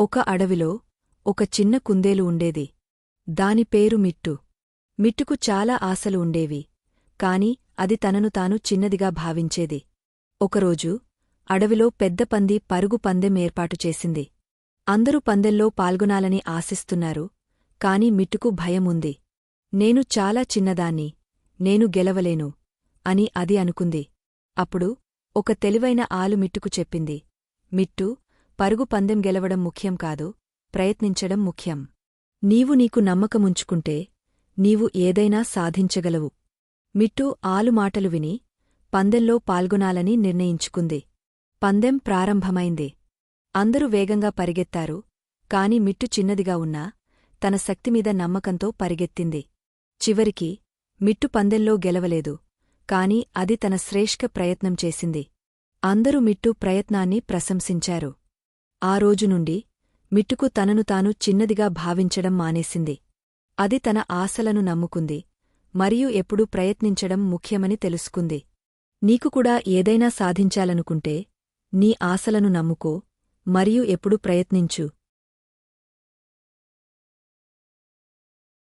ఒక అడవిలో ఒక చిన్న కుందేలు ఉండేది. దాని పేరు మిట్టు. మిట్టుకు చాలా ఆశలు ఉండేవి కాని అది తనను తాను చిన్నదిగా భావించేది. ఒకరోజు అడవిలో పెద్ద పంది పరుగు పందెం ఏర్పాటు చేసింది. అందరూ పందెంలో పాల్గొనాలని ఆశిస్తున్నారు కాని మిట్టుకు భయముంది నేను చాలా చిన్నదాన్ని నేను గెలవలేను అని అది అనుకుంది. అప్పుడు ఒక తెలివైన ఆలు మిట్టుకు చెప్పింది. మిట్టు పరుగు పందెం గెలవడం ముఖ్యం కాదు ప్రయత్నించడం ముఖ్యం. నీవు నీకు నమ్మకముంచుకుంటే నీవు ఏదైనా సాధించగలవు. మిట్టు ఆలు మాటలు విని పందెంలో పాల్గొనాలని నిర్ణయించుకుంది. పందెం ప్రారంభమైంది. అందరూ వేగంగా పరిగెత్తారు కాని మిట్టు చిన్నదిగా ఉన్నా తన శక్తిమీద నమ్మకంతో పరిగెత్తింది. చివరికి మిట్టు పందెంలో గెలవలేదు కాని అది తన శ్రేష్ఠ ప్రయత్నం చేసింది. అందరూ మిట్టు ప్రయత్నాన్ని ప్రశంసించారు. ఆ రోజు నుండి మిట్టుకు తనను తాను చిన్నదిగా భావించడం మానేసింది. అది తన ఆశలను నమ్ముకుంది మరియు ఎప్పుడూ ప్రయత్నించడం ముఖ్యమని తెలుసుకుంది. నీకు కూడా ఏదైనా సాధించాలనుకుంటే నీ ఆశలను నమ్ముకో మరియు ఎప్పుడు ప్రయత్నించు.